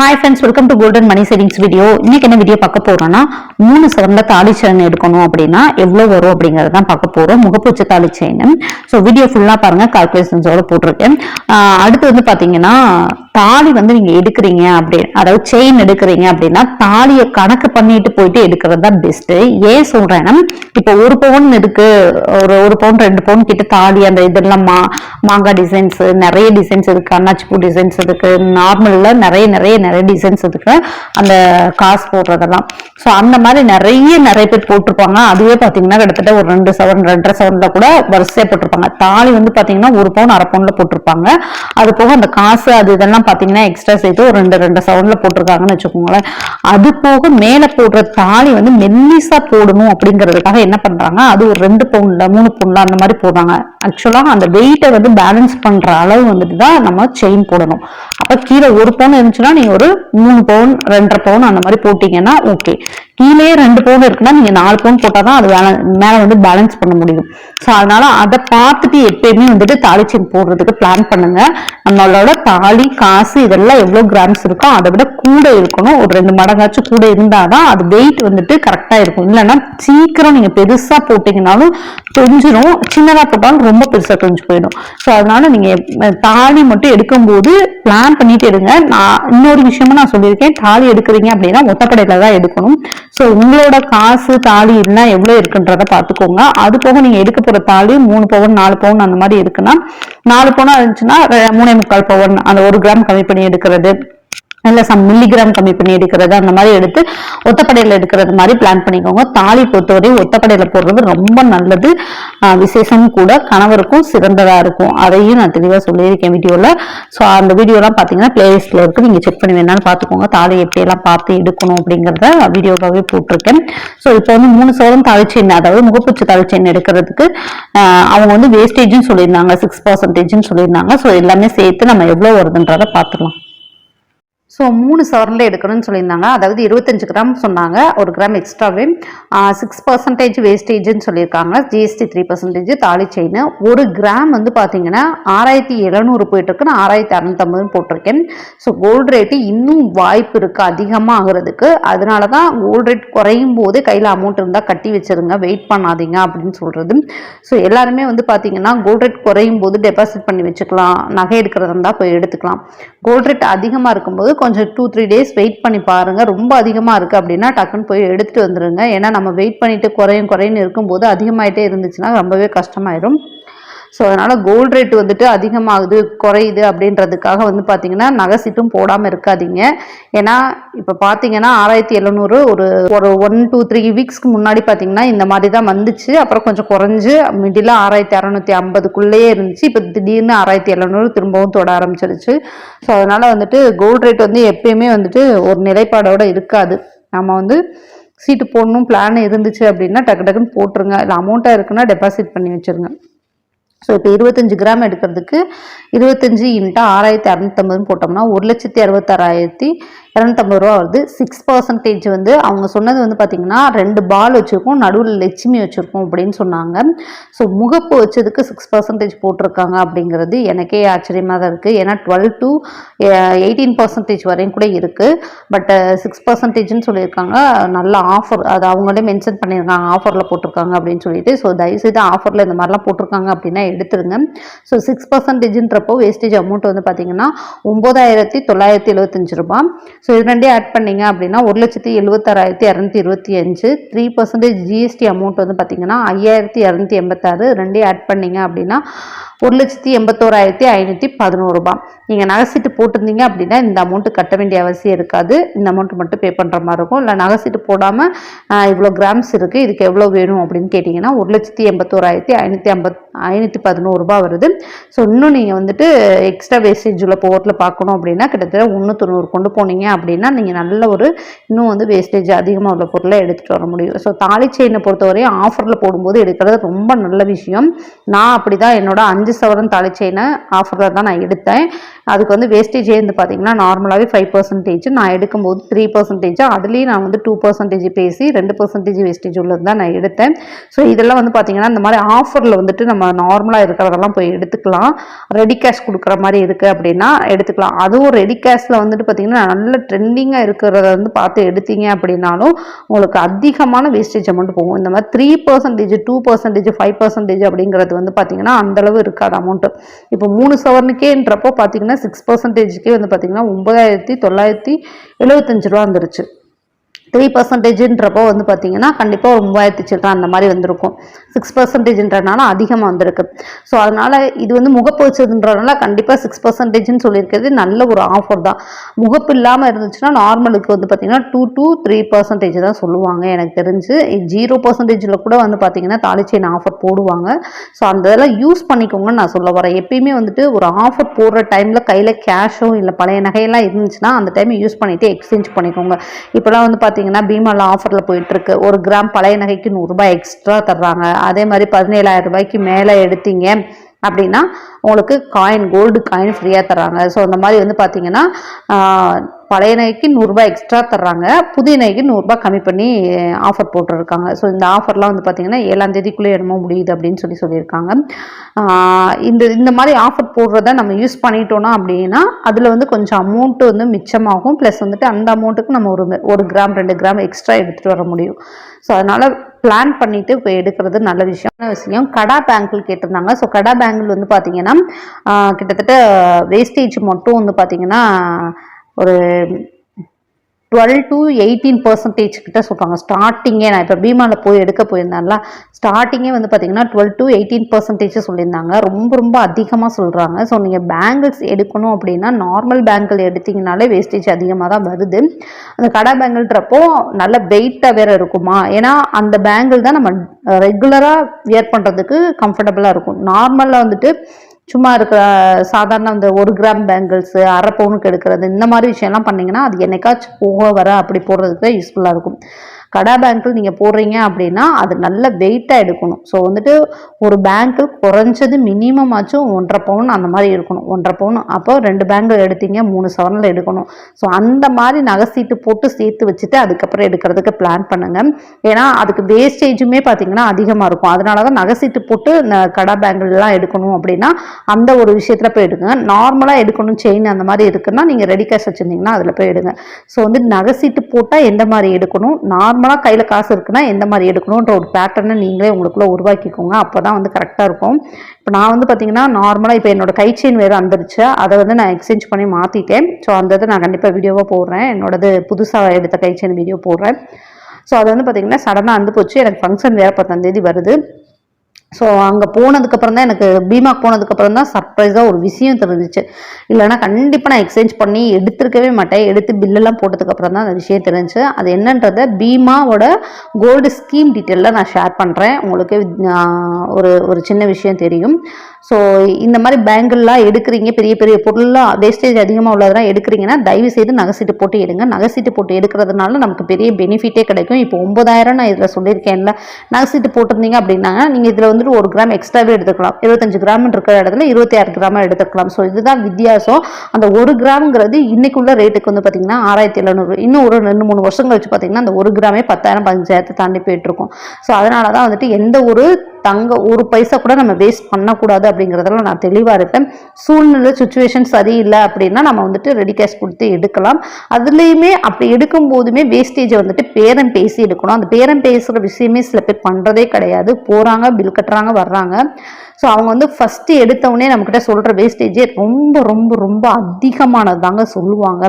Hi friends welcome to golden money savings video இன்னைக்கு என்ன video பார்க்க போறோம்னா மூணு சவரன்ல தாலி செயின் எடுக்கணும் அப்படின்னா எவ்வளவு வரும் அப்படிங்கறத தான் பார்க்க போறோம். முகப்பூச்ச தாலி செயின் ஸோ வீடியோ ஃபுல்லா பாருங்க கால்குலேஷன்ஸோட போட்டிருக்கேன். அடுத்து வந்து பாத்தீங்கன்னா தாலி வந்து நீங்க எடுக்கிறீங்க அப்படி அதாவது செயின் எடுக்கிறீங்க அப்படின்னா தாலியை கணக்கு பண்ணிட்டு போயிட்டு எடுக்கிறது தான் பெஸ்ட் ஏன் சொல்றேன்னா இப்போ ஒரு பவுன் இருக்கு ஒரு ஒரு பவுன் ரெண்டு பவுன் கிட்ட தாலி அந்த இதெல்லாம் மா மாங்காய் டிசைன்ஸ் நிறைய டிசைன்ஸ் இருக்கு அன்னாச்சிப்பூ டிசைன்ஸ் இருக்கு நார்மல்ல நிறைய நிறைய நிறைய டிசைன்ஸ் இருக்கு. அந்த காசு போடுறதெல்லாம். ஸோ அந்த மாதிரி நிறைய நிறைய பேர் போட்டிருப்பாங்க. அதுவே பார்த்தீங்கன்னா கிட்டத்தட்ட ஒரு ரெண்டு செவன் ரெண்டரை செவன்ல கூட வரிசையாக போட்டிருப்பாங்க. தாலி வந்து பார்த்தீங்கன்னா ஒரு பவுன் அரை பவுன்ல போட்டிருப்பாங்க. அது போக அந்த காசு அது இதெல்லாம் பார்த்தீங்கன்னா எக்ஸ்ட்ரா சேர்த்து ஒரு ரெண்டு ரெண்டு செவன்ல போட்டிருக்காங்கன்னு வச்சுக்கோங்களேன். அது போக மேலே போடுற தாலி வந்து மெல்லிசா போடணும் அப்படிங்கிறதுக்காக என்ன பண்றாங்க அது ஒரு ரெண்டு பவுன்ல மூணு பவுன்ல அந்த மாதிரி போடுறாங்க. ஆக்சுவலா அந்த வெயிட்டை வந்து பேலன்ஸ் பண்ற அளவு வந்துட்டு தான் நம்ம செயின் போடணும். அப்போ கீழே ஒரு பவுன் இருந்துச்சுன்னா நீங்கள் ஒரு மூணு பவுன் ரெண்டரை பவுன் அந்த மாதிரி போட்டீங்கன்னா ஓகே கீழே ரெண்டு பவுன் இருக்குன்னா நீங்க நாலு பவுன் போட்டாதான் அது வேலை மேல வந்து பேலன்ஸ் பண்ண முடியும். ஸோ அதனால அதை பார்த்துட்டு எப்பயுமே வந்துட்டு தாலி செயின் போடுறதுக்கு பிளான் பண்ணுங்க. நம்மளோட தாலி காசு இதெல்லாம் எவ்வளவு கிராம்ஸ் இருக்கோ அதை விட கூட இருக்கணும். ஒரு ரெண்டு மடங்காச்சும் கூட இருந்தாதான் அது வெயிட் வந்துட்டு கரெக்டா இருக்கும். இல்லைன்னா சீக்கிரம் நீங்க பெருசா போட்டீங்கனாலும் தொஞ்சிரும். சின்னதா போட்டாலும் ரொம்ப பெருசா தொஞ்சு போயிடும். ஸோ அதனால நீங்க தாலி மட்டும் எடுக்கும்போது பிளான் பண்ணிட்டு எடுங்க நான் இன்னொரு விஷயமும் நான் சொல்லியிருக்கேன். தாலி எடுக்கிறீங்க அப்படின்னா ஒத்தப்படையில தான் எடுக்கணும். ஸோ உங்களோட காசு தாலி இருந்தால் எவ்வளவு இருக்குன்றத பார்த்துக்கோங்க. அது போக நீங்க எடுக்க போற தாலி மூணு பவுன் நாலு பவுன் அந்த மாதிரி இருக்குன்னா நாலு பவுனா இருந்துச்சுன்னா மூணே முக்கால் பவுன் அந்த ஒரு கிராம் கம்மி பண்ணி எடுக்கிறது. இல்லை சம் மில்லிகிராம் கம்மி பண்ணி எடுக்கிறது அந்த மாதிரி எடுத்து ஒத்தப்படையில் எடுக்கிறது மாதிரி பிளான் பண்ணிக்கோங்க. தாலி பொறுத்தவரை ஒத்தப்படையில் போடுறது ரொம்ப நல்லது. ஆஹ் விசேஷம் கூட கணவருக்கும் சிறந்ததாக இருக்கும். அதையும் நான் தெளிவாக சொல்லியிருக்கேன் வீடியோவில் ஸோ அந்த வீடியோலாம் பார்த்தீங்கன்னா பிளேலிஸ்ட்டில் இருக்குது நீங்கள் செக் பண்ணி வேணாலும் பார்த்துக்கோங்க தாலி எப்படியெல்லாம் பார்த்து எடுக்கணும் அப்படிங்கிறத வீடியோவாகவே போட்டிருக்கேன். ஸோ இப்போ வந்து மூணு சவரம் தாலி அதாவது முகப்பூச்சி தாலி எடுக்கிறதுக்கு அவங்க வந்து வேஸ்டேஜ்னு சொல்லியிருந்தாங்க. சிக்ஸ் பர்சன்டேஜ்னு சொல்லியிருந்தாங்க. ஸோ எல்லாமே சேர்த்து நம்ம எவ்வளோ வருதுன்றதை பார்த்துக்கலாம் ஸோ மூணு சவரன்ல எடுக்கணும்னு சொல்லியிருந்தாங்க. அதாவது இருபத்தஞ்சு கிராம் சொன்னாங்க. ஒரு கிராம் எக்ஸ்ட்ராவே சிக்ஸ் பர்சன்டேஜ் வேஸ்டேஜ்னு சொல்லியிருக்காங்க. ஜிஎஸ்டி த்ரீ பர்சன்டேஜ் தாலி செயின் ஒரு கிராம் வந்து பார்த்தீங்கன்னா ஆறாயிரத்தி எழுநூறு போயிட்டுருக்குன்னு நான் ஆறாயிரத்தி அறநூத்தம்பதுன்னு போட்டிருக்கேன். ஸோ கோல்டு ரேட்டு இன்னும் வாய்ப்பு இருக்குது அதிகமாக ஆகிறதுக்கு. அதனால தான் கோல்டு ரேட் குறையும் போது கையில் அமௌண்ட் இருந்தால் கட்டி வச்சுருங்க. வெயிட் பண்ணாதீங்க அப்படின்னு சொல்கிறது ஸோ எல்லாருமே வந்து பார்த்தீங்கன்னா கோல்டு ரேட் குறையும் போது டெபாசிட் பண்ணி வச்சுக்கலாம். நகை எடுக்கிறதா இருந்தால் போய் எடுத்துக்கலாம். கோல்ட் ரேட் அதிகமாக இருக்கும்போது கொஞ்சம் டூ த்ரீ டேஸ் வெயிட் பண்ணி பாருங்கள் ரொம்ப அதிகமாக இருக்குது அப்படின்னா டக்குன்னு போய் எடுத்துகிட்டு வந்துடுங்க ஏன்னா நம்ம வெயிட் பண்ணிவிட்டு குறையும் குறையும் இருக்கும்போது அதிகமாகிட்டே இருந்துச்சுன்னா ரொம்பவே கஷ்டமாயிடும் ஸோ அதனால் கோல்ட் ரேட் வந்துட்டு அதிகமாகுது குறையுது அப்படின்றதுக்காக வந்து பார்த்தீங்கன்னா நகை சீட்டும் போடாமல் இருக்காதீங்க. ஏன்னா இப்போ பார்த்தீங்கன்னா ஆறாயிரத்தி எழுநூறு ஒரு ஒரு ஒன் டூ த்ரீ வீக்ஸ்க்கு முன்னாடி பார்த்தீங்கன்னா இந்த மாதிரி தான் வந்துச்சு. அப்புறம் கொஞ்சம் குறைஞ்சு மிடில் ஆறாயிரத்தி அறநூற்றி ஐம்பதுக்குள்ளேயே இருந்துச்சு. இப்போ திடீர்னு ஆறாயிரத்தி எழுநூறு திரும்பவும் தொட ஆரம்பிச்சிருச்சு. ஸோ அதனால் வந்துட்டு கோல்ட் ரேட் வந்து எப்பயுமே வந்துட்டு ஒரு நிலைப்பாடோடு இருக்காது. நம்ம வந்து சீட்டு போடணும் பிளான் இருந்துச்சு அப்படின்னா டக்கு டக்குன்னு போட்டுருங்க. இல்லை அமௌண்ட்டாக இருக்குன்னா டெபாசிட் பண்ணி வச்சுருங்க. ஸோ இப்போ இருபத்தஞ்சு கிராம் எடுக்கிறதுக்கு இருபத்தஞ்சு இன்ட்டு ஆறாயிரத்தி அறநூத்தம்பதுன்னு போட்டோம்னா ஒரு லட்சத்தி அறுபத்தாறாயிரத்தி இரநூத்தம்பது ரூபா வருது. சிக்ஸ் பர்சன்டேஜ் வந்து அவங்க சொன்னது வந்து பார்த்தீங்கன்னா ரெண்டு பால் வச்சுருக்கோம் நடுவில் லட்சுமி வச்சுருக்கோம் அப்படின்னு சொன்னாங்க. ஸோ முகப்பு வச்சதுக்கு சிக்ஸ் பர்சன்டேஜ் போட்டிருக்காங்க அப்படிங்கிறது எனக்கே ஆச்சரியமாக தான் இருக்குது ஏன்னா டுவெல் டு எயிட்டீன் பர்சன்டேஜ் வரையும் கூட இருக்குது பட் சிக்ஸ் பர்சன்டேஜ்னு சொல்லியிருக்காங்க. நல்ல ஆஃபர் அது அவங்களே மென்ஷன் பண்ணியிருக்காங்க. ஆஃபரில் போட்டிருக்காங்க அப்படின்னு சொல்லிட்டு. ஸோ தயவுசெய்து ஆஃபரில் இந்த மாதிரிலாம் போட்டிருக்காங்க அப்படின்னா எடுத்துருங்க. ஸோ சிக்ஸ் பர்சன்டேஜ்ன்றப்போ வேஸ்டேஜ் அமௌண்ட் வந்து பார்த்திங்கன்னா ஒம்பதாயிரத்தி தொள்ளாயிரத்தி எழுபத்தஞ்சு ரூபாய். ஸோ இது ரெண்டே ஆட் பண்ணீங்க அப்படின்னா ஒரு லட்சத்தி எழுபத்தாறாயிரத்தி இரநூத்தி இருபத்தி அஞ்சு. த்ரீ பர்சன்டேஜ் ஜிஎஸ்டி அமௌண்ட் வந்து பார்த்திங்கன்னா ஐயாயிரத்தி இரநூத்தி எண்பத்தாறு. ரெண்டே ஆட் பண்ணீங்க அப்படின்னா ஒரு லட்சத்தி எண்பத்தோராயிரத்தி ஐநூற்றி பதினோரு ரூபாய் நீங்கள் நகைசீட்டு போட்டிருந்தீங்க அப்படின்னா இந்த அமௌண்ட்டு கட்ட வேண்டிய அவசியம் இருக்காது. இந்த அமௌண்ட் மட்டும் பே பண்ணுற மாதிரி இருக்கும். இல்லை நகைசீட்டு போடாமல் இவ்வளோ கிராம்ஸ் இருக்குது இதுக்கு எவ்வளோ வேணும் அப்படின்னு கேட்டிங்கன்னா ஒரு லட்சத்தி எண்பத்தோராயிரத்தி ஐநூற்றி ஐம்பத் ஐநூற்றி பதினோருபா வருது. ஸோ இன்னும் நீங்கள் வந்துட்டு எக்ஸ்ட்ரா வேஸ்டேஜ் உள்ள போர்ட்டில் பார்க்கணும் அப்படின்னா கிட்டத்தட்ட ஒன்று தொண்ணூறு கொண்டு போனீங்க அப்படின்னா நீங்கள் நல்ல ஒரு இன்னும் வந்து வேஸ்டேஜ் அதிகமாக உள்ள பொருளை எடுத்துகிட்டு வர முடியும். ஸோ தாலி செயினை பொறுத்தவரையும் ஆஃபரில் போடும்போது எடுக்கிறது ரொம்ப நல்ல விஷயம். நான் அப்படி தான் என்னோட அஞ்சு அஞ்சு சவரன் தாலி செயினை ஆஃபரில் தான் நான் எடுத்தேன். அதுக்கு வந்து வேஸ்டேஜே வந்து பார்த்தீங்கன்னா நார்மலாகவே ஃபைவ் பர்சன்டேஜ் நான் எடுக்கும்போது த்ரீ பர்சன்டேஜ் அதுலேயும் நான் வந்து டூ பர்சன்டேஜ் பேசி ரெண்டு பர்சன்டேஜ் வேஸ்டேஜ் உள்ளது தான் நான் எடுத்தேன். ஸோ இதெல்லாம் வந்து பார்த்தீங்கன்னா இந்த மாதிரி ஆஃபரில் வந்துட்டு நம்ம நார்மலாக இருக்கிறதெல்லாம் போய் எடுத்துக்கலாம். ரெடி கேஷ் கொடுக்குற மாதிரி இருக்குது அப்படின்னா எடுத்துக்கலாம். அதுவும் ரெடி கேஷில் வந்துட்டு பார்த்தீங்கன்னா நல்ல ட்ரெண்டிங்காக இருக்கிறத வந்து பார்த்து எடுத்தீங்க அப்படின்னாலும் உங்களுக்கு அதிகமான வேஸ்டேஜ் அமௌண்ட் போகும். இந்த மாதிரி three percentage two percentage five percentage அப்படிங்கிறது வந்து பார்த்தீங்கன்னா அந்தளவு இருக்காது. அமௌண்ட்டு இப்போ மூணு சவரனுக்கேன்றப்போ பார்த்தீங்கன்னா சிக்ஸ் பர்சன்டேஜுக்கே வந்து பார்த்தீங்கன்னா ஒன்பதாயிரத்தி தொள்ளாயிரத்தி எழுபத்தஞ்சு ரூபா வந்துருச்சு. த்ரீ பர்சன்டேஜ்ன்றப்போ வந்து பார்த்தீங்கன்னா கண்டிப்பாக ஒரு மூவாயிரத்தி சில்லற அந்த மாதிரி வந்திருக்கும். சிக்ஸ் பர்சன்டேஜ்ன்றனால அதிகமாக வந்திருக்கு. ஸோ அதனால் இது வந்து முகப்பொச்சதுன்றனால கண்டிப்பாக சிக்ஸ் பர்சன்டேஜ்னு சொல்லியிருக்கிறது நல்ல ஒரு ஆஃபர் தான். முகப்பு இல்லாமல் இருந்துச்சுன்னா நார்மலுக்கு வந்து பார்த்தீங்கன்னா டூ டூ த்ரீ பர்சன்டேஜ் தான் சொல்லுவாங்க எனக்கு தெரிஞ்சு. ஜீரோ பர்சன்டேஜில் கூட வந்து பார்த்தீங்கன்னா தாலிச்செயின் ஆஃபர் போடுவாங்க. ஸோ அந்த இதெல்லாம் யூஸ் பண்ணிக்கோங்கன்னு நான் சொல்ல வரேன். எப்பயுமே வந்துட்டு ஒரு ஆஃபர் போடுற டைமில் கையில் கேஷோ இல்லை பழைய நகையெல்லாம் இருந்துச்சுன்னா அந்த டைம் யூஸ் பண்ணிவிட்டு எக்ஸ்சேஞ்ச் பண்ணிக்கோங்க. இப்போலாம் வந்து பார்த்தீங்கன்னா பீமாவில் ஆஃபரில் போயிட்டுருக்கு. ஒரு கிராம் பழைய நகைக்கு நூறுரூபா எக்ஸ்ட்ரா தர்றாங்க. அதே மாதிரி பதினேழாயிரம் ரூபாய்க்கு மேலே எடுத்தீங்க அப்படின்னா உங்களுக்கு காயின் கோல்டு காயின் ஃப்ரீயாக தர்றாங்க. ஸோ அந்த மாதிரி வந்து பார்த்தீங்கன்னா பழைய நகைக்கு நூறுரூபா எக்ஸ்ட்ரா தர்றாங்க. புதிய நகைக்கு நூறுரூபா கம்மி பண்ணி ஆஃபர் போட்டிருக்காங்க. ஸோ இந்த ஆஃபர்லாம் வந்து பார்த்தீங்கன்னா ஏழாம் தேதிக்குள்ளே என்னமோ முடியுது அப்படின்னு சொல்லி சொல்லியிருக்காங்க. இந்த இந்த மாதிரி ஆஃபர் போடுறத நம்ம யூஸ் பண்ணிட்டோம்னா அப்படின்னா அதில் வந்து கொஞ்சம் அமௌண்ட்டு வந்து மிச்சமாகும். ப்ளஸ் வந்துட்டு அந்த அமௌண்ட்டுக்கு நம்ம ஒரு ஒரு கிராம் ரெண்டு கிராம் எக்ஸ்ட்ரா எடுத்துகிட்டு வர முடியும். ஸோ அதனால் பிளான் பண்ணிட்டு இப்போ எடுக்கிறது நல்ல விஷயம் விஷயம். கடா பேங்கிள் கேட்டிருந்தாங்க. ஸோ கடா பேங்கிள் வந்து பார்த்தீங்கன்னா கிட்டத்தட்ட வேஸ்டேஜ் மட்டும் வந்து பார்த்தீங்கன்னா ஒரு டுவெல் டு எயிட்டீன் பர்சன்டேஜ் கிட்ட சொல்கிறாங்க ஸ்டார்டிங்கே நான் இப்போ பீமாவில் போய் எடுக்க போயிருந்தேன்ல ஸ்டார்டிங்கே வந்து பார்த்தீங்கன்னா டுவெல் டு எயிட்டீன் பர்சன்டேஜ் சொல்லியிருந்தாங்க. ரொம்ப ரொம்ப அதிகமாக சொல்கிறாங்க ஸோ நீங்கள் பேங்கிள்ஸ் எடுக்கணும் அப்படின்னா நார்மல் பேங்கிள் எடுத்தீங்கனாலே வேஸ்டேஜ் அதிகமாக தான் வருது. அந்த கடை பேங்கிள்ன்றப்போ நல்ல வெயிட்டாக வேற இருக்குமா? ஏன்னா அந்த பேங்கிள் தான் நம்ம ரெகுலராக வியர் பண்ணுறதுக்கு கம்ஃபர்டபுளாக இருக்கும். நார்மலாக வந்துட்டு சும்மா இருக்கிற சாதாரண அந்த ஒரு கிராம் பேங்கிள்ஸு அரை பவுனுக்கு எடுக்கிறது இந்த மாதிரி விஷயம்லாம் பண்ணிங்கன்னா அது என்னைக்காச்சும் போக வர அப்படி போடுறதுக்கு தான் யூஸ்ஃபுல்லாக இருக்கும். கடா பேங்க்கில் நீங்கள் போடுறீங்க அப்படின்னா அது நல்ல வெயிட்டாக எடுக்கணும். ஸோ வந்துட்டு ஒரு பேங்க்கு குறைஞ்சது மினிமம் ஆச்சும் ஒன்றரை பவுன் அந்த மாதிரி இருக்கணும். ஒன்றரை பவுன் அப்போ ரெண்டு பேங்கிள் எடுத்தீங்க மூணு சவரனில் எடுக்கணும். ஸோ அந்த மாதிரி நகை சீட்டு போட்டு சேர்த்து வச்சுட்டு அதுக்கப்புறம் எடுக்கிறதுக்கு பிளான் பண்ணுங்கள் ஏன்னா அதுக்கு வேஸ்டேஜுமே பார்த்தீங்கன்னா அதிகமாக இருக்கும். அதனால தான் நகை சீட்டு போட்டு இந்த கடா பேங்கிள்லாம் எடுக்கணும் அப்படின்னா அந்த ஒரு விஷயத்தில் போய் எடுங்க. நார்மலாக எடுக்கணும் செயின் அந்த மாதிரி இருக்குன்னா நீங்கள் ரெடி கேஷ் வச்சுருந்தீங்கன்னா அதில் போய் எடுங்க. ஸோ வந்து நகை சீட்டு போட்டால் எந்த மாதிரி எடுக்கணும்? நார்மல் நார்மலாக கையில் காசு இருக்குன்னா எந்த மாதிரி எடுக்கணுன்ற ஒரு பேட்டர்னை நீங்களே உங்களுக்குள்ளே உருவாக்கிக்கோங்க. அப்போ தான் வந்து கரெக்டாக இருக்கும். இப்போ நான் வந்து பார்த்தீங்கன்னா நார்மலாக இப்போ என்னோடய கை செயின் வேறு வந்துருச்சு. அதை வந்து நான் எக்ஸ்சேஞ்ச் பண்ணி மாற்றிட்டேன் ஸோ அந்த இதை நான் கண்டிப்பாக வீடியோவாக போடுறேன். என்னோடது புதுசாக எடுத்த கை செயின் வீடியோ போடுறேன். ஸோ அது வந்து பார்த்திங்கன்னா சடனாக வந்து போச்சு. எனக்கு ஃபங்க்ஷன் வேறு பத்தாம் தேதி வருது. ஸோ அங்கே போனதுக்கப்புறம் தான் எனக்கு பீமாக் போனதுக்கப்புறம் தான் சர்ப்ரைஸாக ஒரு விஷயம் தெரிஞ்சிச்சு. இல்லைன்னா கண்டிப்பாக நான் எக்ஸ்சேஞ்ச் பண்ணி எடுத்திருக்கவே மாட்டேன். எடுத்து பில்லெல்லாம் போட்டதுக்கப்புறம் தான் அந்த விஷயம் தெரிஞ்சுச்சு. அது என்னன்றதை பீமாவோட கோல்டு ஸ்கீம் டீட்டெயிலில் நான் ஷேர் பண்ணுறேன் உங்களுக்கு ஒரு ஒரு சின்ன விஷயம் தெரியும். ஸோ இந்த மாதிரி பேங்கிள்லாம் எடுக்கிறீங்க பெரிய பெரிய பொருள்லாம் வேஸ்டேஜ் அதிகமாக உள்ளதெல்லாம் எடுக்கிறீங்கன்னா தயவு செய்து நகைசீட்டு போட்டு எடுங்க. நகை சீட்டு போட்டு எடுக்கிறதுனால நமக்கு பெரிய பெனிஃபிட்டே கிடைக்கும். இப்போ ஒன்பதாயிரம் நான் இதில் சொல்லியிருக்கேன்ல. நகை சீட்டு போட்டிருந்தீங்க அப்படின்னா நீங்கள் இதில் வந்துட்டு ஒரு கிராம் எக்ஸ்ட்ராவே எடுத்துக்கலாம். இருபத்தஞ்சு கிராம் இருக்கிற இடத்துல இருபத்தி ஆறு கிராமாக எடுத்துக்கலாம். ஸோ இதுதான் வித்தியாசம். அந்த ஒரு கிராம்ங்கிறது இன்னைக்குள்ள ரேட்டுக்கு வந்து பார்த்தீங்கன்னா ஆறாயிரத்தி எழுநூறு. இன்னும் ஒரு ரெண்டு மூணு வருஷம் கழிச்சு பார்த்தீங்கன்னா அந்த ஒரு கிராமே பத்தாயிரம் பதினஞ்சாயிரத்தை தாண்டி போயிட்டு இருக்கும். ஸோ அதனால தான் வந்துட்டு எந்த ஒரு தங்க ஒரு பைசா கூட நம்ம வேஸ்ட் பண்ணக்கூடாது அப்படிங்கிறதெல்லாம் நான் தெளிவாக இருப்பேன். சூழ்நிலை சுச்சுவேஷன் சரியில்லை அப்படின்னா நம்ம வந்துட்டு ரெடி கேஷ் கொடுத்து எடுக்கலாம். அதுலேயுமே அப்படி எடுக்கும் போதுமே வேஸ்டேஜை வந்துட்டு பேரம் பேசி எடுக்கணும். அந்த பேரம் பேசுகிற விஷயமே சில பேர் பண்ணுறதே கிடையாது. போகிறாங்க பில் கட்டுறாங்க வர்றாங்க. ஸோ அவங்க வந்து ஃபஸ்ட்டு எடுத்தவுடனே நம்மக்கிட்ட சொல்கிற வேஸ்டேஜே ரொம்ப ரொம்ப ரொம்ப அதிகமானது தாங்க சொல்லுவாங்க.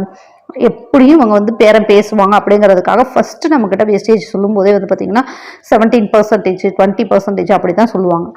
எப்படியும் அவங்க வந்து பேரம் பேசுவாங்க அப்படிங்கிறதுக்காக ஃபஸ்ட்டு நம்மக்கிட்ட வேஸ்டேஜ் சொல்லும்போதே வந்து பார்த்திங்கன்னா செவன்டீன் பர்சன்டேஜ் டுவெண்ட்டி பர்சன்டேஜ் அப்படி தான் சொல்லுவாங்க.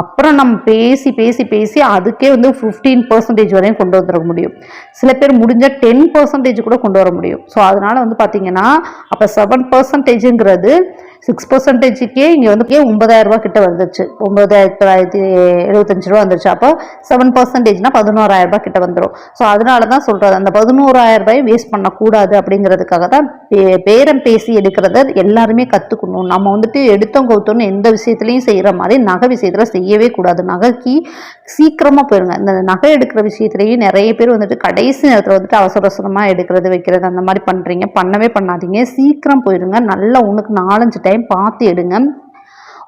அப்புறம் நம்ம பேசி பேசி பேசி அதுக்கே வந்து ஃபிஃப்டீன் பர்சன்டேஜ் வரையும் கொண்டு வந்துட முடியும். சில பேர் முடிஞ்சால் டென் பர்சன்டேஜ் கூட கொண்டு வர முடியும். ஸோ அதனால் வந்து பார்த்திங்கன்னா அப்போ செவன் பர்சன்டேஜுங்கிறது சிக்ஸ் பர்சன்டேஜுக்கே இங்கே வந்து ஒன்பதாயிரம் ரூபாய் கிட்ட வந்துச்சு? ஒன்பதாயிரத்தி தொள்ளாயிரத்தி எழுபத்தஞ்சு ரூபா வந்துச்சு. அப்போ செவன் பர்சன்டேஜ்னா பதினோராயிரம் ரூபாய் கிட்ட வந்துடும் ஸோ அதனால தான் சொல்கிறது அந்த பதினோராயிரம் ரூபாயை வேஸ்ட் பண்ணக்கூடாது அப்படிங்கிறதுக்காக தான் பே- பேரம் பேசி எடுக்கிறத எல்லாருமே கற்றுக்கணும் நம்ம வந்துட்டு எடுத்தோம் கவுத்தோன்னு எந்த விஷயத்துலையும் செய்கிற மாதிரி நகை விஷயத்தில் செய்யவே கூடாது. நகைக்கு சீக்கிரமாக போயிருங்க. இந்த நகை எடுக்கிற விஷயத்துலையும் நிறைய பேர் வந்துட்டு கடைசி நேரத்தில் வந்துட்டு அவசர அவசரமாக எடுக்கிறது வைக்கிறது அந்த மாதிரி பண்ணுறீங்க பண்ணவே பண்ணாதீங்க. சீக்கிரம் போயிருங்க. நல்லா உனக்கு நாலஞ்சு டைம் டைம் பார்த்து எடுங்க.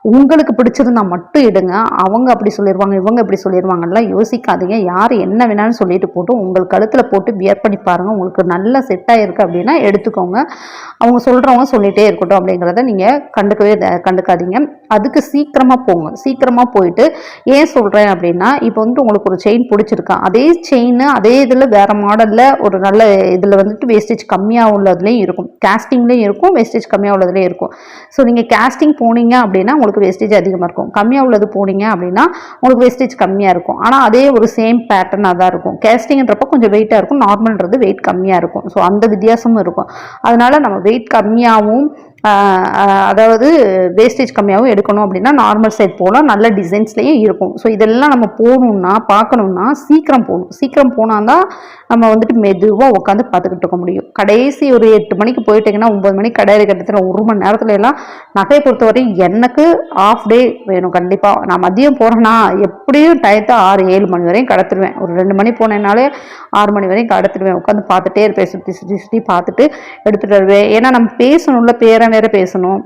உங்களுக்கு பிடிச்சிருந்தா மட்டும் எடுங்க. அவங்க அப்படி சொல்லிடுவாங்க இவங்க இப்படி சொல்லிடுவாங்கலாம் யோசிக்காதீங்க. யார் என்ன வேணாலும் சொல்லிட்டு போட்டு உங்கள் கழுத்தில் போட்டு வியர் பண்ணி பாருங்கள் உங்களுக்கு நல்ல செட் ஆகிருக்கு அப்படின்னா எடுத்துக்கோங்க. அவங்க சொல்கிறவங்க சொல்லிகிட்டே இருக்கட்டும் அப்படிங்கிறத நீங்கள் கண்டுக்கவே த- கண்டுக்காதீங்க. அதுக்கு சீக்கிரமாக போங்க. சீக்கிரமாக போயிட்டு ஏன் சொல்கிறேன் அப்படின்னா இப்போ வந்துட்டு உங்களுக்கு ஒரு செயின் பிடிச்சிருக்கா? அதே செயின் அதே இதில் வேறு மாடலில் ஒரு நல்ல இதில் வந்துட்டு வேஸ்டேஜ் கம்மியாக உள்ளதுலேயும் இருக்கும். கேஸ்டிங்லேயும் இருக்கும் வேஸ்டேஜ் கம்மியாக உள்ளதுலேயும் இருக்கும். ஸோ நீங்கள் கேஸ்டிங் போனீங்க அப்படின்னா உங்களுக்கு உங்களுக்கு வேஸ்டேஜ் அதிகமாக இருக்கும். கம்மியாக உள்ளது போனீங்க அப்படின்னா உங்களுக்கு வேஸ்டேஜ் கம்மியாக இருக்கும். ஆனால் அதே ஒரு சேம் பேட்டர்னாக தான் இருக்கும். கேஸ்டிங்ன்றப்ப கொஞ்சம் வெயிட்டாக இருக்கும். நார்மல்ன்றது வெயிட் கம்மியாக இருக்கும். ஸோ அந்த வித்தியாசமும் இருக்கும். அதனால் நம்ம வெயிட் கம்மியாகவும் அதாவது வேஸ்டேஜ் கம்மியாகவும் எடுக்கணும் அப்படின்னா நார்மல் சைட் போகலாம் நல்ல டிசைன்ஸ்லேயும் இருக்கும். ஸோ இதெல்லாம் நம்ம போகணுன்னா பார்க்கணுன்னா சீக்கிரம் போகணும். சீக்கிரம் போனால் தான் நம்ம வந்துட்டு மெதுவாக உட்காந்து பார்த்துக்கிட்டு இருக்க முடியும். கடைசி ஒரு எட்டு மணிக்கு போயிட்டீங்கன்னா ஒம்பது மணிக்கு கடையில் கட்டத்தில் ஒரு மணி நேரத்துல எல்லாம் நகையை பொறுத்தவரை எனக்கு ஆஃப் டே வேணும் கண்டிப்பாக நான் மதியம் போகிறேன்னா எப்படியும் டயத்தை ஆறு ஏழு மணி வரையும் கடத்திடுவேன். ஒரு ரெண்டு மணி போனேனாலே ஆறு மணி வரையும் கடத்திடுவேன். உட்காந்து பார்த்துட்டே இருப்பேன் சுற்றி சுற்றி சுற்றி பார்த்துட்டு எடுத்துகிட்டு வருவேன். ஏன்னா நம்ம பேசணும்ல பேரன் நேரம் பேசணும்.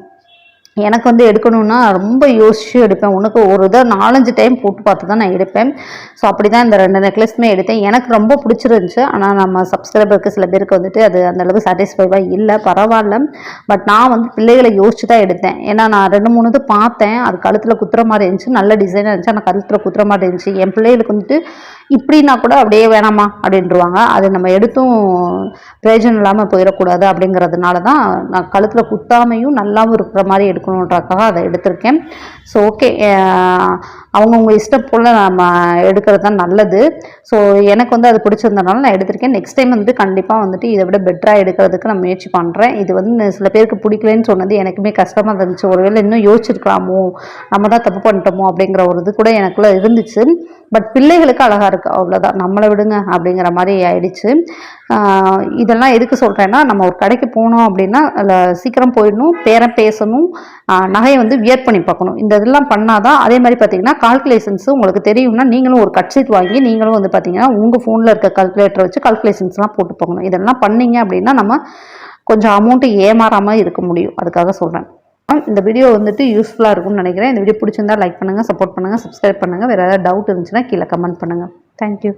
எனக்கு வந்து எடுக்கணும்னா ரொம்ப யோசிச்சு எடுப்பேன். உனக்கு ஒரு இதை நாலஞ்சு டைம் போட்டு பார்த்து தான் நான் எடுப்பேன். ஸோ அப்படி தான் இந்த ரெண்டு நெக்லஸுமே எடுத்தேன். எனக்கு ரொம்ப பிடிச்சிருந்துச்சு. ஆனால் நம்ம சப்ஸ்கிரைபருக்கு சில பேருக்கு வந்துட்டு அது அந்தளவுக்கு சாட்டிஸ்ஃபைவாக இல்லை. பரவாயில்ல. பட் நான் வந்து பிள்ளைகளை யோசிச்சு தான் எடுத்தேன். ஏன்னா நான் ரெண்டு மூணு இது பார்த்தேன். அது கழுத்தில் குத்துற மாதிரி இருந்துச்சு. நல்ல டிசைனாக இருந்துச்சு. ஆனால் கழுத்தில் குத்துற மாதிரி இருந்துச்சு. என் பிள்ளைகளுக்கு வந்துட்டு இப்படின்னா கூட அப்படியே வேணாமா அப்படின்றவாங்க. அது நம்ம எடுத்தும் பிரயோஜனம் இல்லாமல் போயிடக்கூடாது அப்படிங்கிறதுனால தான் நான் கழுத்தில் குத்தாமையும் நல்லாவும் இருக்கிற மாதிரி எடுக்கணுன்றக்காக அதை எடுத்திருக்கேன். ஸோ ஓகே அவங்கவுங்க இஷ்டம் போல் நம்ம எடுக்கிறது தான் நல்லது. ஸோ எனக்கு வந்து அது பிடிச்சிருந்தனால நான் எடுத்திருக்கேன். நெக்ஸ்ட் டைம் வந்துட்டு கண்டிப்பாக வந்துட்டு இதை விட பெட்டராக எடுக்கிறதுக்கு நான் முயற்சி பண்ணுறேன் இது வந்து சில பேருக்கு பிடிக்கலன்னு சொன்னது எனக்குமே கஷ்டமாக இருந்துச்சு. ஒருவேளை இன்னும் யோசிச்சிருக்கலாமோ? நம்ம தான் தப்பு பண்ணிட்டோமோ? அப்படிங்கிற ஒரு இது கூட எனக்குள்ளே இருந்துச்சு. பட் பிள்ளைகளுக்கு அழகாக இருக்குது அவ்வளோதான் நம்மளை விடுங்க அப்படிங்கிற மாதிரி ஆயிடுச்சு. இதெல்லாம் எதுக்கு சொல்கிறேன்னா நம்ம ஒரு கடைக்கு போனோம் அப்படின்னா அதில் சீக்கிரம் போயிடணும் பேரம் பேசணும் நகையை வந்து வியர் பண்ணி பார்க்கணும். இந்த இதெல்லாம் பண்ணாதான் அதே மாதிரி பார்த்தீங்கன்னா கால்குலேஷன்ஸ் உங்களுக்கு தெரியும்னா நீங்களும் ஒரு கட்ஷீட் வாங்கி நீங்களும் வந்து பார்த்தீங்கன்னா உங்கள் ஃபோனில் இருக்க கால்குலேட்டர் வச்சு கால்குலேஷன்ஸ்லாம் போட்டு போகணும் இதெல்லாம் பண்ணிங்க அப்படின்னா நம்ம கொஞ்சம் அமௌண்ட்டு ஏமாறாமல் இருக்க முடியும். அதுக்காக சொல்கிறேன் இந்த வீடியோ வந்துட்டு யூஸ்ஃபுல்லாக இருக்கும்னு நினைக்கிறேன். இந்த வீடியோ பிடிச்சிருந்தா லைக் பண்ணுங்கள் சப்போர்ட் பண்ணுங்கள் சப்ஸ்கிரைப் பண்ணுங்கள் வேறு ஏதாவது டவுட் இருந்துச்சுன்னா கீழே கமெண்ட் பண்ணுங்கள் தேங்க்யூ